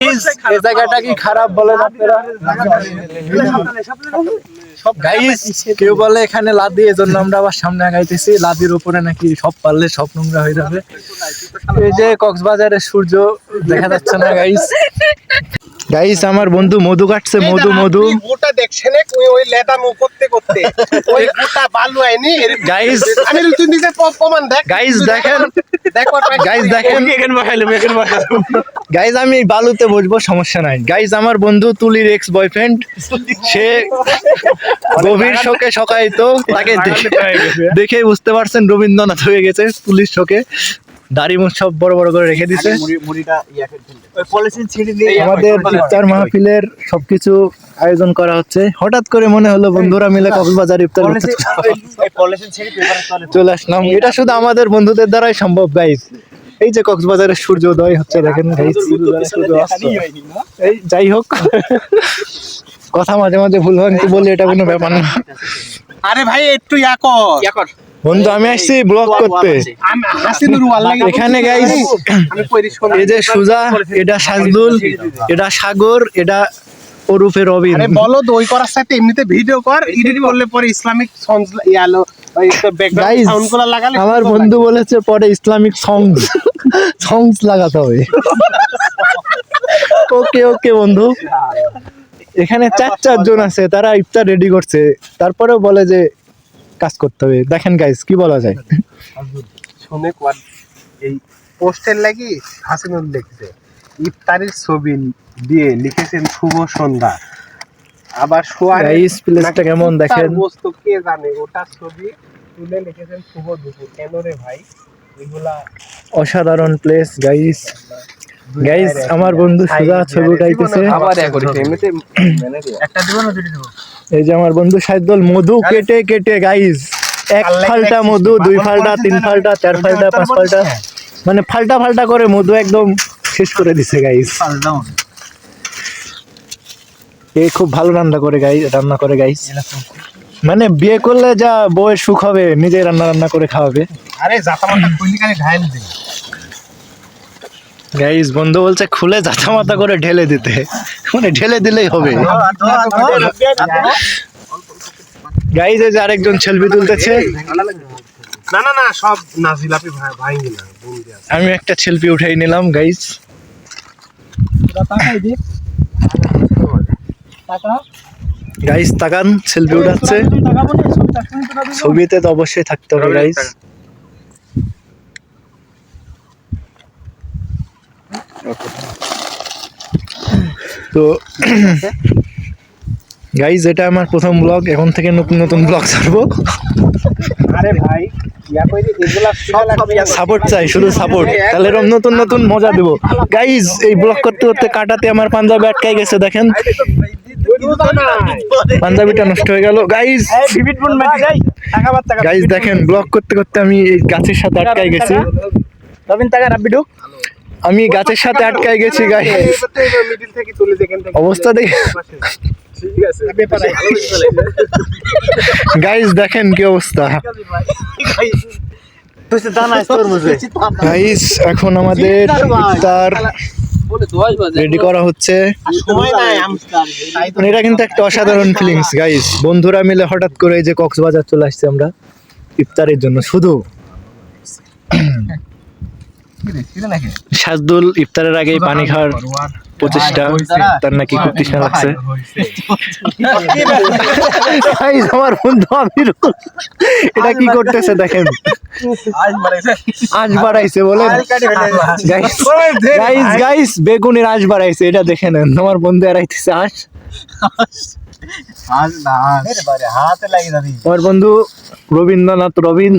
এই জায়গাটা কি খারাপ বলেন আপনারা? গাইস কেউ বলে এখানে লাদি এজন্য আমরা আবার সামনে আগাইতেছি। লাদির উপরে নাকি সব পারলে সব নোংরা হয়ে যাবে। এই যে কক্সবাজারের সূর্য দেখা যাচ্ছে না গাইস গাইস আমার বন্ধু মধু কাটছে মধু মধু। গোটা দেখছেন ওই ওই লেটা মুখ করতে করতে। ওই গোটা বালু আইনি। গাইস আমি তুই নিজে প্রমাণ দেখ। গাইস দেখেন। দেখ গাইস দেখেন। গাইজ আমি বালুতে বসবো সমস্যা নাই। গাইজ আমার বন্ধু তুলির এক্স বয়ফ্রেন্ড সে গভীর শোকে শোকায়িত তাকে দেখে দেখেই বুঝতে পারছেন রবীন্দ্রনাথ হয়ে গেছে তুলির শোকে। দাড়ি মুখ সব বড় বড় করে রেখে দিছে। আমাদের ইফতার মাহফিলের সবকিছু আয়োজন করা হচ্ছে। হঠাৎ করে মনে হলো বন্ধুরা মিলে কক্সবাজার ইফতার চলে আসলাম। এটা শুধু আমাদের বন্ধুদের দ্বারাই সম্ভব গাইজ এই যে কক্সবাজারের সূর্যোদয় হচ্ছে দেখেন গাইজ এই যাই হোক। কথা মাঝে মাঝে ভুল হয় কিন্তু বলি এটা কোনো ব্যাপার না। আরে ভাই একটু ইয়া কর। বন্ধু আমি আসছি ব্লগ করতে। এখানে শোন এই যে সুজা এটা সাজদুল এটা সাগর এটা ওরুফে রবিন। আরে বলো তো ওই করার সাথে এমনিতে ভিডিও কর এডিট করলে পরে ইসলামিক ইয়ালো আমার বন্ধু বলেছে পরে ইসলামিক সংস সংস লাগাতে হবে। ওকে ওকে বন্ধু। এখানে চার চারজন আছে তারা ইফতার রেডি করছে। তারপরেও বলে যে কাজ করতে হবে। দেখেন গাইস কি বলা যায়। শুনে এই পোস্টের লাগি হাসিনুর লিখছে ইফতারির ছবি দিয়ে লিখেছেন শুভ সন্ধ্যা। আবার শোয়ার গাইস প্লেসটা কেমন দেখেন? বস্তু কে জানে? ওটার ছবি তুলে লিখেছেন শুভ দুপুর। কেন রে ভাই? এগুলা অসাধারণ প্লেস গাইস গাইস আমার বন্ধু সুজা ছবি উঠাইতেছে। এই যে আমার বন্ধু সাইদুল মধু কেটে কেটে গাইস এক ফালটা মধু দুই ফালটা তিন ফালটা চার ফালটা পাঁচ ফালটা। মানে ফালটা ফালটা করে মধু একদম শেষ করে দিছে গাইস এ খুব ভালো রান্না করে গাই রান্না করে গাইস মানে বিয়ে করলে যা বউয়ের সুখ হবে নিজে রান্না রান্না করে খাওয়াবে। আরে জাতা কইলি কানে ঢাইল দে। গাইস বন্ধু বলছে খুলে জাতা মাতা করে ঢেলে দিতে মানে ঢেলে দিলেই হবে গাইস এই যে আরেকজন সেলফি তুলতেছে না না না সব নাজিলাপি ভাই ভাই না আমি একটা সেলফি উঠাই নিলাম গাইস গাইস তাকান সেলফি উঠাচ্ছে ছবিতে তো অবশ্যই থাকতে হবে গাইস তো গাইজ এটা আমার প্রথম ব্লগ এখন থেকে নতুন নতুন ব্লগ ছাড়বো। আরে ভাই সাপোর্ট চাই শুধু সাপোর্ট তাহলে এরকম নতুন নতুন মজা দেবো। গাইজ এই ব্লগ করতে করতে কাটাতে আমার পাঞ্জাবি আটকাই গেছে দেখেন। পাঞ্জাবিটা নষ্ট হয়ে গেল। গাইজ গাইজ দেখেন ব্লগ করতে করতে আমি এই গাছের সাথে আটকাই গেছি। রবিন টাকা রাব্বি ঢুক। আমি গাছের সাথে আটকাই গেছি গাইজ মিডিল থেকে তুলে দেখেন অবস্থা দেখে ঠিক আছে। ব্যাপার গাইজ দেখেন কি অবস্থা। তোর গাইজ এখন আমাদের ইফতার রেডি করা হচ্ছে। সময় নাই মানে এটা কিন্তু একটা অসাধারণ ফিলিংস গাইস বন্ধুরা মিলে হঠাৎ করে এই যে কক্সবাজার চলে আসছে আমরা। ইফতারের জন্য শুধু। সাজদুল ইফতারের আগেই পানি খাওয়ার প্রচেষ্টা তার নাকি খুব তৃষ্ণা লাগছে। আমার বন্ধু আমির এটা কি করতেছে দেখেন। আঁশ বাড়াইছে বলেন। গাইস গাইস বেগুনের আঁশ বাড়াইছে এটা দেখে নেন। আমার বন্ধু এড়াইতেছে লাগি আমার বন্ধু রবীন্দ্রনাথ রবীন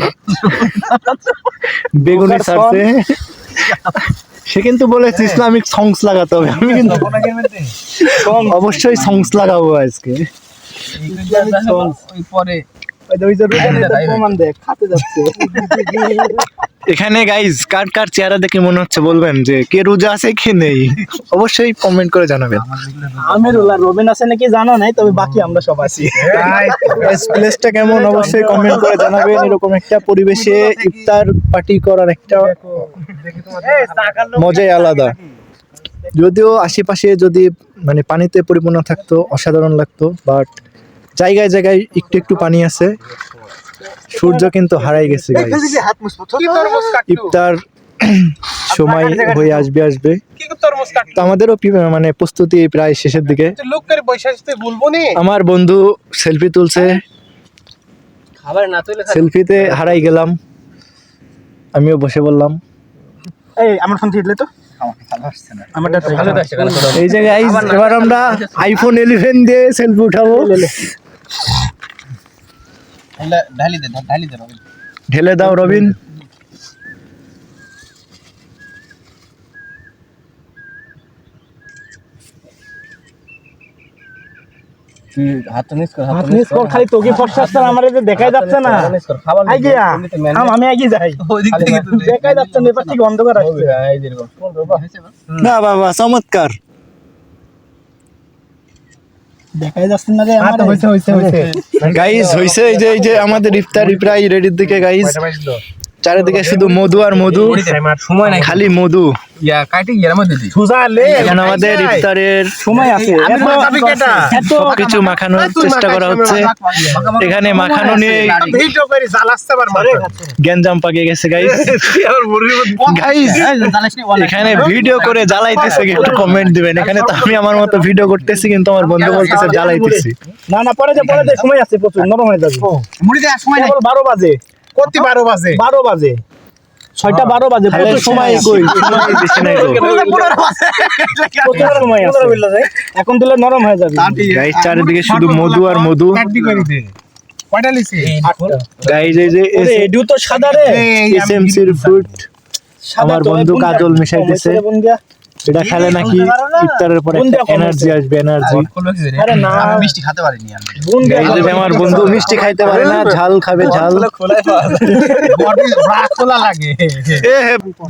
বেগুনি ছাড়ছে। সে কিন্তু বলেছে ইসলামিক সংস লাগাতে হবে। আমি কিন্তু অবশ্যই সংস লাগাবো আজকে। পরে। প্রমাণ দেখ খাতে যাচ্ছে। এখানে গাইজ কার কার চেহারা দেখে মনে হচ্ছে বলবেন যে কে রোজা আছে কে নেই? অবশ্যই কমেন্ট করে জানাবেন। আমিরুল্লাহ রবিন আছে নাকি জানা নাই তবে বাকি আমরা সব আছি। প্লেসটা কেমন? অবশ্যই কমেন্ট করে জানাবেন। এরকম একটা পরিবেশে ইফতার পার্টি করার একটা মজাই আলাদা। যদিও আশেপাশে যদি মানে পানিতে পরিপূর্ণ থাকতো অসাধারণ লাগতো বাট জায়গায় জায়গায় একটু একটু পানি আছে। সূর্য কিন্তু হারাই গেছে? ইফতার সময় হয়ে আসবে আসবে। কি তরমুজ কাটতো? তো আমাদেরও মানে প্রস্তুতি প্রায় শেষের দিকে? আমার বন্ধু সেলফি তুলছে। খাবার না তুলে সেলফিতে হারাই গেলাম। আমিও বসে বললাম। এই আমার ফোন দিলে তো? এই যে গাইস এবার আমরা আইফোন ইলেভেন দিয়ে সেলফি উঠাবো। ঢালি দে ঢালি দে ঢেলে দাও রবিন। হাত মিস কর হাত মিস কর খালি তোকে ফর্সা আমার যে দেখাই যাচ্ছে না। আই গিয়া আম আমি আগে যাই। দেখাই যাচ্ছে না এবার ঠিক অন্ধকার আসছে। না বাবা চমৎকার। দেখাই যাচ্ছে না রে আমার। গাইস হইছে এই যে এই যে আমাদের ইফতারি প্রায় রেডির দিকে গাইস চারিদিকে শুধু মধু আর মধু সময় নাই। খালি মধু। ইয়া আমাদের ইফতারের সময় আছে। আমি এত- মাখাবি কেটা? এত সবকিছু মাখানোর চেষ্টা করা হচ্ছে। এখানে মাখানো নিয়ে ভিডিও করে জ্বালাচ্ছে আবার গ্যাঞ্জাম পাকিয়ে গেছে গাইস আমার মুরগির মধ্যে- গাইস এখানে ভিডিও করে জ্বালাইতেছে একটু কমেন্ট দিবেন। এখানে তো আমি আমার মতো ভিডিও করতেছি কিন্তু আমার বন্ধু বলতেছে জ্বালাইতেছি। না না পরে যে পরে যে সময় আছে প্রচুর নরম হয়ে যাবে। মুড়ি দে সময় নাই। কেবল বারো বাজে। কত বারো বাজে। বারো বাজে। ছয়টা বারো বাজে প্রচুর সময় কই এখন দিলে নরম হয়ে যাবে। গাইস চারিদিকে শুধু মধু আর মধু। কয়টা লিছি? গাইস এই যে এডিও তো সাদা রে। সাদা। আমার বন্ধু কাজল কম মিশাইতেছে। এটা খেলে নাকি ইফতারের পরে এনার্জি। আসবে এনার্জি আরে না মিষ্টি খেতে আমি গাইস এই যে আমার বন্ধু মিষ্টি খাইতে পারে না ঝাল খাবে ঝাল খোলা লাগে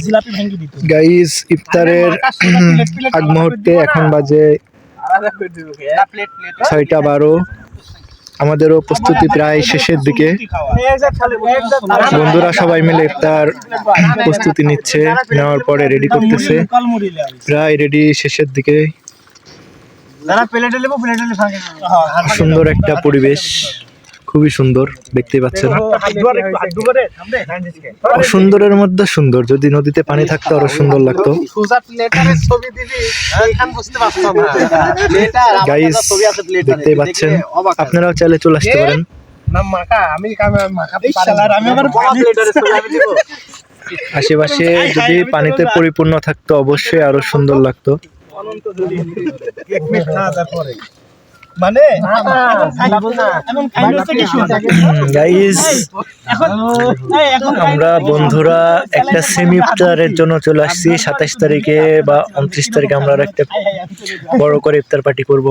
জিলাপি ভেঙে দিত গাইস ইফতারের আগ মুহূর্তে এখন বাজে ছয়টা বারো আমাদেরও প্রস্তুতি প্রায় শেষের দিকে। বন্ধুরা সবাই মিলে তার প্রস্তুতি নিচ্ছে নেওয়ার পরে রেডি করতেছে। প্রায় রেডি শেষের দিকে। সুন্দর একটা পরিবেশ। খুবই সুন্দর দেখতেই পাচ্ছেন। সুন্দরের মধ্যে সুন্দর যদি নদীতে পানি থাকতো আরও সুন্দর লাগতো। সুজা প্লেটারের ছবি দিবি? এইখান বুঝতে পারছ না গাইস দেখতেই পাচ্ছেন। আপনারাও চাইলে চলে আসতে পারেন। আশেপাশে যদি পানিতে পরিপূর্ণ থাকতো অবশ্যই আরও সুন্দর লাগতো। মানে? আমরা বন্ধুরা একটা সেমি ইফতারের জন্য চলে আসছি। সাতাশ তারিখে বা উনত্রিশ তারিখে আমরা একটা বড় করে ইফতার পার্টি করব।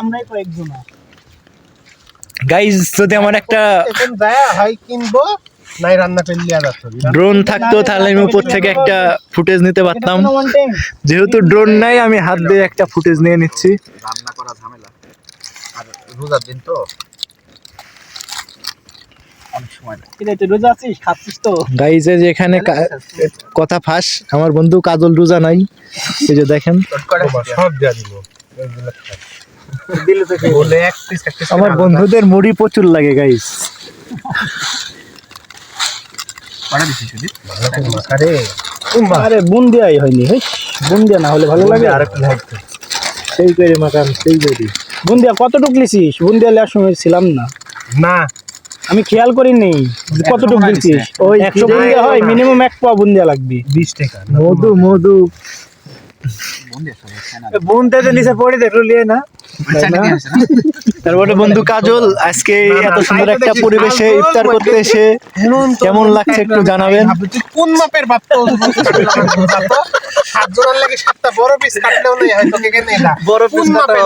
আমরাই কয়েকজন। গাইস যদি আমার একটা হয় কিনবো। নাই রান্না করে যাচ্ছে ড্রোন থাকতো তাহলে আমি উপর থেকে একটা ফুটেজ নিতে পারতাম। যেহেতু ড্রোন নাই আমি হাত দিয়ে একটা ফুটেজ নিয়ে নিচ্ছি। রান্না করা ঝামেলা। আর রোজার দিন তো অনেক সময় লাগে। কি রে তুই রোজা আছিস? খাচ্ছিস তো। গাইস এই যে এখানে কা- কথা ফাঁস। আমার বন্ধু কাজল রোজা নাই। এই যে দেখেন। সব দিয়া দিব। দিলে তো বলে এক পিস এক পিস আমার বন্ধুদের মুড়ি প্রচুর লাগে গাইস কটা দিছি শুধু আরে আরে বুন্দিয়াই হয়নি হেই। বুন্দিয়া না হলে ভালো লাগে। আর একটু লাগবে সেই করে মাকান সেই করে বুন্দিয়া কতটুক লিছিস বুন্দিয়া লেয়ার সময় ছিলাম না। না। আমি খেয়াল করিনি কতটুক পোয়া ওই একশো বুন্দিয়া হয় মিনিমাম এক পোয়া বুন্দিয়া লাগবে। বিশ টাকা। মধু মধু। তো নিচে পড়ে দেখল লিয়ে না। তারপরে বন্ধু কাজল আজকে এত সুন্দর একটা পরিবেশে ইফতার করতে এসে কেমন লাগছে একটু জানাবেন? কোন মাপের বাপ তো লাগে সাতটা বড় পিস কাটলেও নেই হয়তো কে নেই না। বড় কোন মাপের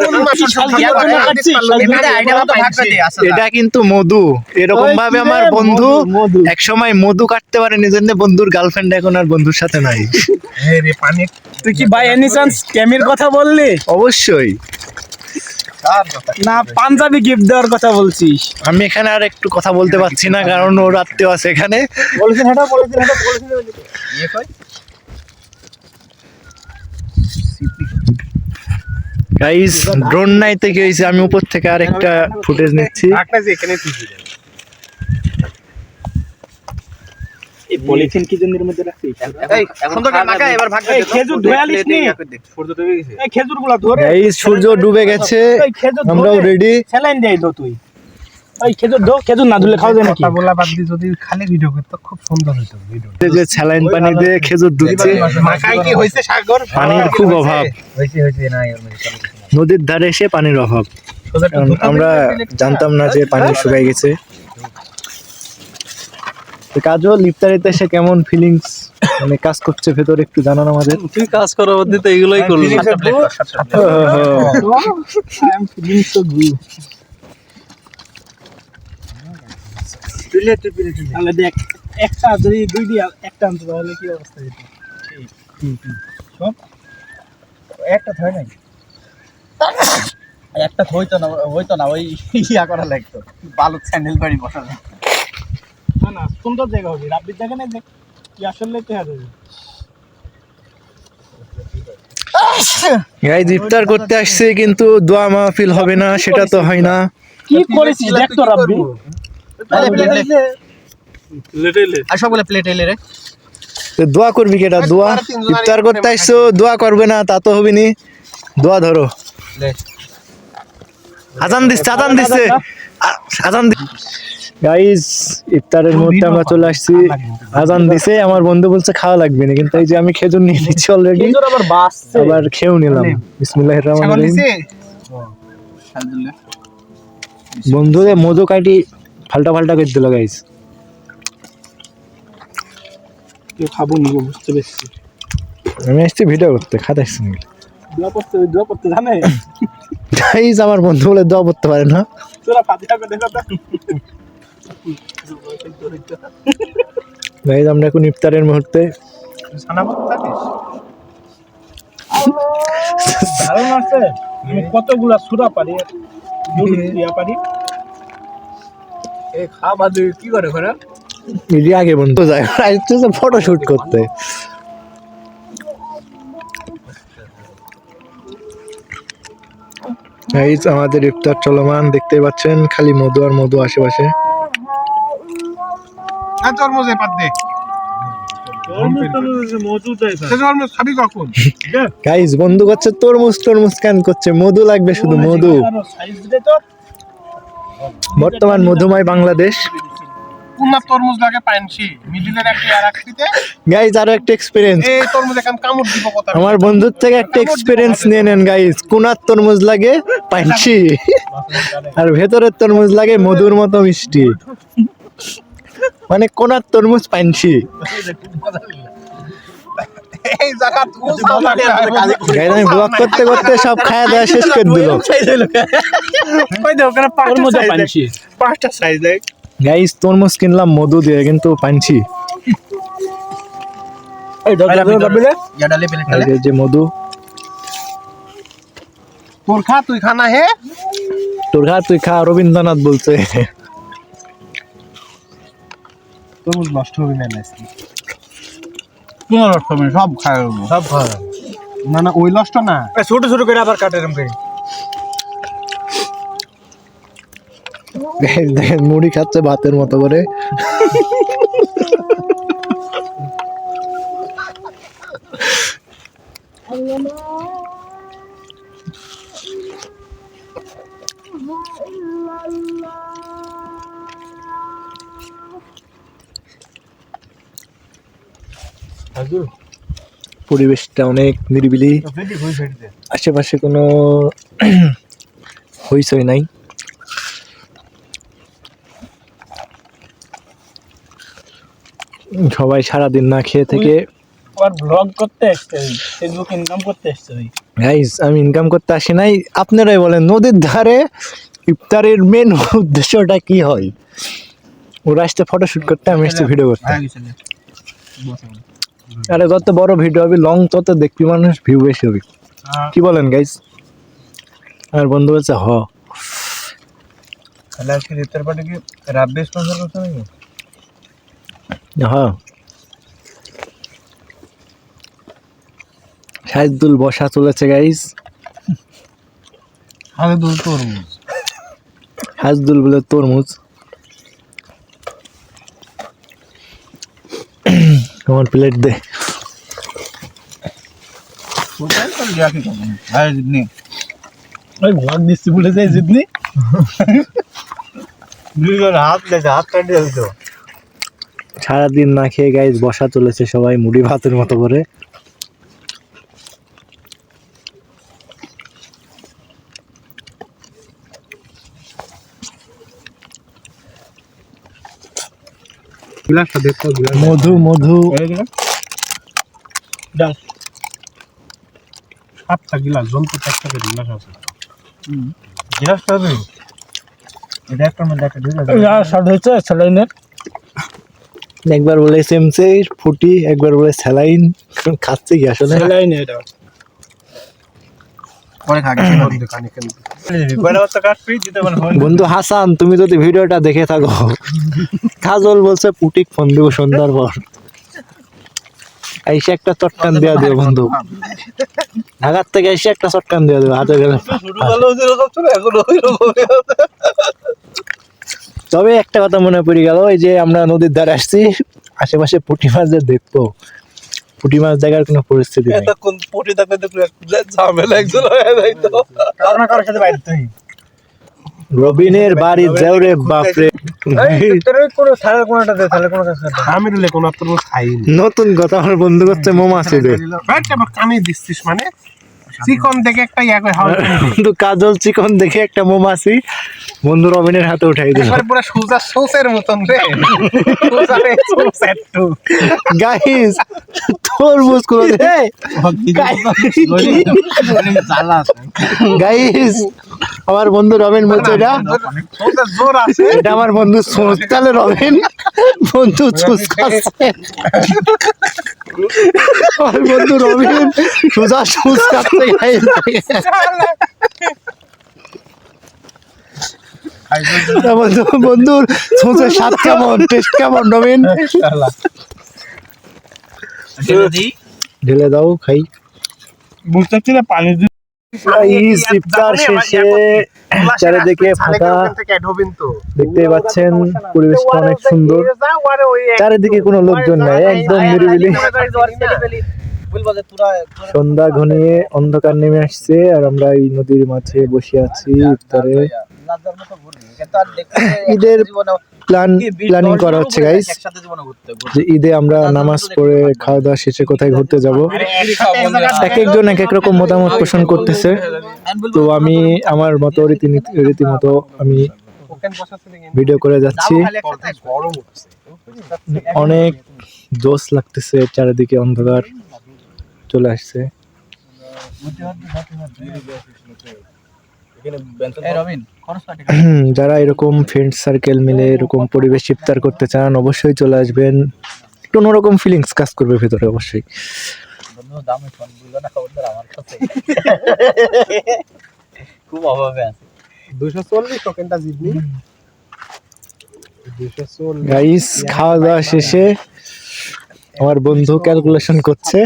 কোন মাপের শালগিয়া তো খাচ্ছিস, শালগিয়া। এটা আইডিয়া মতো ভাগ করে দিয়ে আসলে এটা কিন্তু মধু। এরকম ভাবে আমার বন্ধু মধু এক সময় মধু কাটতে পারে নিজের বন্ধুর গার্লফ্রেন্ড এখন আর বন্ধুর সাথে নাই। রে পানি তুই কি বাই এনি চান্স ক্যামের কথা বললি? অবশ্যই। না পাঞ্জাবি গিফট দেওয়ার কথা বলছিস। আমি এখানে আর একটু কথা বলতে পারছি না কারণ ওর আত্মীয় আছে এখানে। বলেছেন হেটা বলেছেন হেটা বলেছেন গাইস ড্রোন নাইতে কি হয়েছে আমি উপর থেকে আর একটা ফুটেজ নিচ্ছি একটা যে এখানে তুই দিলেন। এই পলিথিন কি জন্য এর মধ্যে রাখছিস এই খেজুর ধোয়ালিস নি। এই খেজুরগুলা ধরে গাইস সূর্য ডুবে গেছে। খেজুর আমরাও রেডি স্যালাইন দেই দো তুই। এই খেজুর দো খেজুর না ধুলে খাওয়া যায় নাকি? কথা বলা বাদ যদি খালি ভিডিও করতো খুব সুন্দর হতো ভিডিও যে স্যালাইন পানি দিয়ে খেজুর ডুবছে মাখায় কি হয়েছে সাগর? পানির খুব অভাব। নদীর ধারে এসে পানির অভাব। আমরা জানতাম না যে পানি শুকাই গেছে। তো কাজল ইফতারিতে এসে কেমন ফিলিংস মানে কাজ করছে ভেতরে একটু জানান আমাদের। তুই কাজ করার মধ্যে তো এগুলোই করলি। দেখ একটা যদি দুই দিয়া একটা আনতে তাহলে কি অবস্থা যেত একটা থয় নাই একটা হইতো না হইতো না ওই ইয়া করা লাগতো। বালুর স্যান্ডেল বাড়ি বসা লাগতো না না সুন্দর জায়গা হবে। রাব্বির জায়গা না দেখ কি আসলে তো হবে গাইজ ইফতার করতে আসছে কিন্তু দোয়া মাহফিল হবে না সেটা তো হয় না। কি করেছিস? দেখ তো রাব্বি। আর প্লেট এলে। রে। দোয়া করবি কেটা দোয়া? ইফতার করতে আসছো দোয়া করবে না তা তো হবেনি। দোয়া ধরো। আজান দিচ্ছে আজান দিচ্ছে। আজান গাইজ ইফতারের মুহূর্তে আমরা চলে আসছি। আজান দিছে আমার বন্ধু বলছে খাওয়া লাগবে না কিন্তু এই যে আমি খেজুর নিয়ে নিচ্ছি অলরেডি আবার আবার খেয়েও নিলাম। বিসমিল্লাহির রহমানির রহিম। বন্ধুদের মধু কাটি ফাল্টা ফাল্টা করে দিল গাইজ খাব নি বুঝতে পেরেছি। আমি আসছি ভিডিও করতে খাতে আসছি না দোয়া করতে দোয়া করতে জানে? গাইজ আমার বন্ধু বলে দোয়া করতে পারে না। তোরা ফাতিহা করে দেখো তো গাইজ আমরা এখন ইফতারের মুহূর্তে কতগুলা সুরা পারি? ইয়া পারি? এটি আগে বন্ধু যায়। ফটো শুট করতে। গাইজ আমাদের ইফতার চলমান। দেখতে পাচ্ছেন খালি মধু আর মধু আশেপাশে। আর তরমুজ দে। গাইজ বন্ধু করছে তরমুজ তরমুজ কেন করছে মধু লাগবে শুধু মধু দে বর্তমান মধুময় বাংলাদেশ। উন্নত তরমুজ লাগে পাইনছি? মিডিলের একটা আর একটা এক্সপিরিয়েন্স এই তরমুজ এখন কামড় দিব কথা। আমার বন্ধুর থেকে একটা এক্সপিরিয়েন্স নিয়ে নেন গাইজ কোনার তরমুজ লাগে পাইনছি। আর ভেতরের তরমুজ লাগে মধুর মতো মিষ্টি। মানে কোনার তরমুজ পাইনছি। আমি ব্লগ করতে করতে সব খাওয়া দাওয়া শেষ করে দিল। পাঁচটা সাইজ তরমুজ কিনলাম মধু দিয়ে কিন্তু পাইনছি। যে- যে মধু। তোর খা তুই খানা হে। তোর খা তুই খা রবীন্দ্রনাথ বলছে। তরমুজ নষ্ট হবে না আজকে কোন রকমের সব খায় সব খায় না না ওই নষ্ট না? ছোট ছোট করে আবার কাটে এরকম করে। দেখেন মুড়ি খাচ্ছে ভাতের মতো করে। পরিবেশটা অনেক নিরিবিলি। আশেপাশে কোনো হইচই নাই। সবাই সারাদিন না খেয়ে থেকে ব্লগ করতে আসছে ফেসবুক ইনকাম করতে গাইজ আমি ইনকাম করতে আসি নাই। আপনারাই বলেন নদীর ধারে ইফতারের মেন উদ্দেশ্যটা কি হয়? ওরা আসছে ফটো শুট করতে আমি আসছি ভিডিও করতে। আরে যত বড় ভিডিও হবে লং তত দেখবি মানুষ ভিউ বেশি হবে। কি বলেন গাইজ আর বন্ধু বলছে হ। তাহলে আজকে পার্টি কি রাব্বি স্পন্সর করছে নাকি? হ। শাহিদুল বসা চলেছে গাইস তরমুজ। হাজদুল বলে তরমুজ। আমার প্লেট দে। ওই ভাগ দিচ্ছি বলে যাই জিতনি। হাত হাত সারাদিন না খেয়ে গাইজ বসা চলেছে সবাই মুড়ি ভাতের মতো করে। মধু মধু। সাতটা গ্লাস জন্তু একটা করে গ্লাস আছে। গিলাসটা হবে এটা একটা মধ্যে একটা ঢুকে শর্ট হয়েছে স্যালাইনের একবার বলে সেমসে ফুটি একবার বলে স্যালাইন। খাচ্ছে কি আসলে? স্যালাইন এটা। বন্ধু হাসান তুমি যদি ভিডিওটা দেখে থাকো। কাজল বলছে পুটিক ফোন দিব সন্ধ্যার পর এসে একটা চটকান দেওয়া দিও বন্ধু। ঢাকার থেকে এসে একটা চটকান দেওয়া দিও হাতে গেলে ওই তবে একটা কথা মনে পড়ে গেল এই যে আমরা নদীর ধারে আসছি আশেপাশে পুঁটি মাছ যে দেখব। পুঁটি মাছ দেখার কোনো পরিস্থিতি নেই। এতক্ষণ পটি থাকতে দেখলে ঝামেলা একজন হয়ে যাইতো কারও না কারোর সাথে বাইরে তুই। রবিনের বাড়ি দেওরে বাপরে। কোনো কোনো কাছে আমি রইলে কোনো নতুন কথা আমার বন্ধু করছে মোমাছি আছে রে কানে দিচ্ছিস মানে? চিকন দেখে একটা ইয়া করে হাওয়া বন্ধু কাজল চিকন দেখে একটা মোমাছি বন্ধু রবিনের হাতে উঠাই দিল। একবার পুরো সোজা সোসের মতন রে। সোজা রে সোস একটু গাইস তরমুজ দে। গাইস আমার বন্ধু রবিন বলছে এটা জোর আছে। এটা আমার বন্ধু সোচ তাহলে রবিন বন্ধু খাচ্ছে আমার বন্ধু রবিন সোজা সুজ খাচ্ছে বন্ধু বন্ধুর সোচের স্বাদ কেমন টেস্ট কেমন রবিন ঢেলে দাও খাই বুঝতে পারছি না পানি ইফতার শেষে চারিদিকে ফাঁকা পাচ্ছেন পরিবেশটা অনেক সুন্দর চারিদিকে কোনো লোকজন নাই একদম নিরিবিলি সন্ধ্যা ঘনিয়ে অন্ধকার নেমে আসছে আর আমরা এই নদীর মাঝে বসে আছি ইফতারে ঈদের প্ল্যান প্ল্যানিং করা হচ্ছে গাইস যে ঈদে আমরা নামাজ পড়ে খাওয়া দাওয়া শেষে কোথায় ঘুরতে যাব এক একজন এক এক রকম মতামত পোষণ করতেছে তো আমি আমার মতো রীতিনীতি রীতিমতো আমি ভিডিও করে যাচ্ছি অনেক জোশ লাগতেছে চারিদিকে অন্ধকার চলে আসছে। যারা এরকম ফ্রেন্ড সার্কেল মিলে এরকম পরিবেশ ইফতার করতে চান অবশ্যই চলে আসবেন। একটু অন্যরকম ফিলিংস কাজ করবে ভেতরে অবশ্যই। খুব অভাবে আছে। দুশো চল্লিশ টোকেনটা জিতনি গাইস খাওয়া দাওয়া শেষে আমার বন্ধু ক্যালকুলেশন করছে।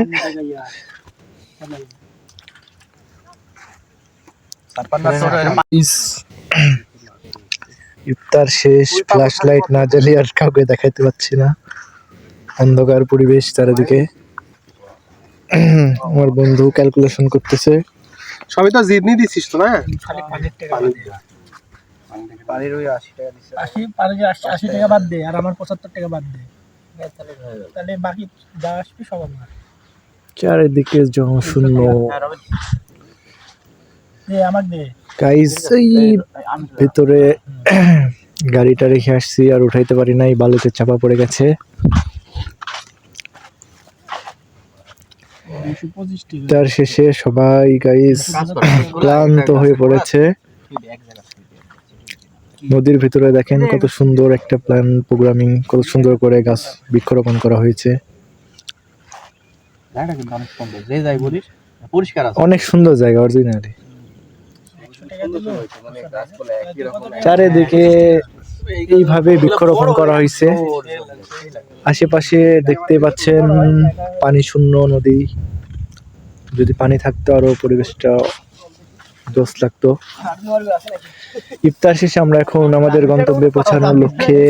ইফতার শেষ ফ্ল্যাশ লাইট না জ্বালিয়ে আর কাউকে দেখাইতে পাচ্ছি না। অন্ধকার পরিবেশ চারিদিকে। আমার বন্ধু ক্যালকুলেশন করতেছে। সবই তো জিতনি দিছিস তো না? ওই আশি টাকা দিচ্ছে আশি পারে যে আশি আশি টাকা বাদ দে আর আমার পঁচাত্তর টাকা বাদ দে। তাহলে বাকি যা আসবে সব আমার। চারিদিকে আমাকে দে। গাইস এই ভেতরে গাড়িটা রেখে আসছি আর উঠাইতে পারি নাই বালুতে চাপা পড়ে গেছে। তার শেষে সবাই গাইস ক্লান্ত হয়ে পড়েছে। নদীর ভিতরে দেখেন কত সুন্দর একটা প্ল্যান প্রোগ্রামিং কত সুন্দর করে গাছ বৃক্ষরোপণ করা হয়েছে। সুন্দর। অনেক সুন্দর জায়গা অরিজিনালি চারিদিকে এইভাবে বৃক্ষরোপণ করা হয়েছে। আশেপাশে দেখতে পাচ্ছেন পানি শূন্য নদী। যদি পানি থাকতো আরও পরিবেশটা দোষ লাগতো ইফতার শেষে আমরা এখন আমাদের গন্তব্যে পৌঁছানোর লক্ষ্যে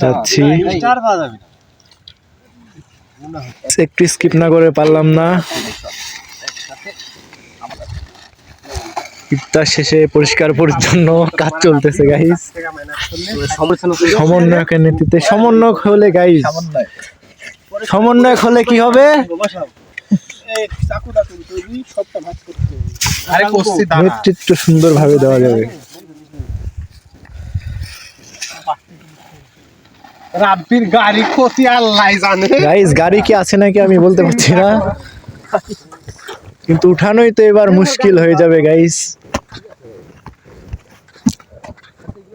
যাচ্ছি। একটু স্কিপ না করে পারলাম না। ইফতার শেষে পরিষ্কার পরিচ্ছন্ন কাজ চলতেছে গাইস সমন্বয়কের নেতৃত্বে সমন্বয়ক হলে গাইস সমন্বয়ক হলে কি হবে? নেতৃত্ব সুন্দরভাবে দেওয়া যাবে। রাব্বির গাড়ি ক্ষতি আল্লাহ জানে? গাইস গাড়ি কি আছে নাকি আমি বলতে পারছি না। কিন্তু উঠানোই তো এবার মুশকিল হয়ে যাবে গাইস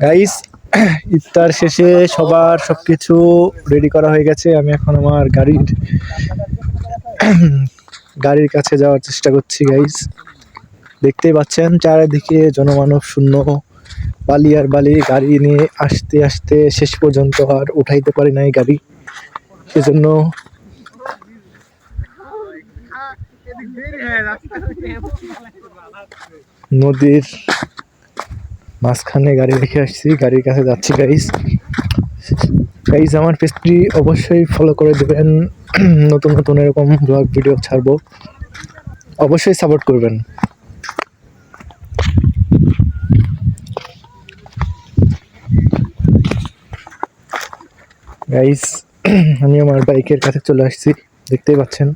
গাইস ইফতার শেষে সবার সবকিছু রেডি করা হয়ে গেছে। আমি এখন আমার গাড়ির গাড়ির কাছে যাওয়ার চেষ্টা করছি গাইজ দেখতেই পাচ্ছেন, চারিদিকে জনমানব শূন্য বালি আর বালি, গাড়ি নিয়ে আসতে আসতে শেষ পর্যন্ত আর উঠাইতে পারি নাই গাড়ি। সেজন্য নদীর মাঝখানে গাড়ি রেখে আসছি, গাড়ির কাছে যাচ্ছি গাইস গাইস আমার পেজটি অবশ্যই ফলো করে দেবেন। নতুন নতুন এরকম ব্লগ ভিডিও ছাড়বো। অবশ্যই সাপোর্ট করবেন। গাইস আমি আমার বাইকের কাছে চলে আসছি। দেখতেই পাচ্ছেন।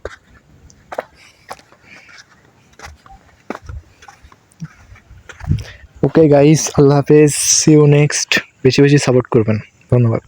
ওকে গাইস আল্লাহ হাফেজ. সি ইউ নেক্সট বেশি বেশি সাপোর্ট করবেন। ধন্যবাদ।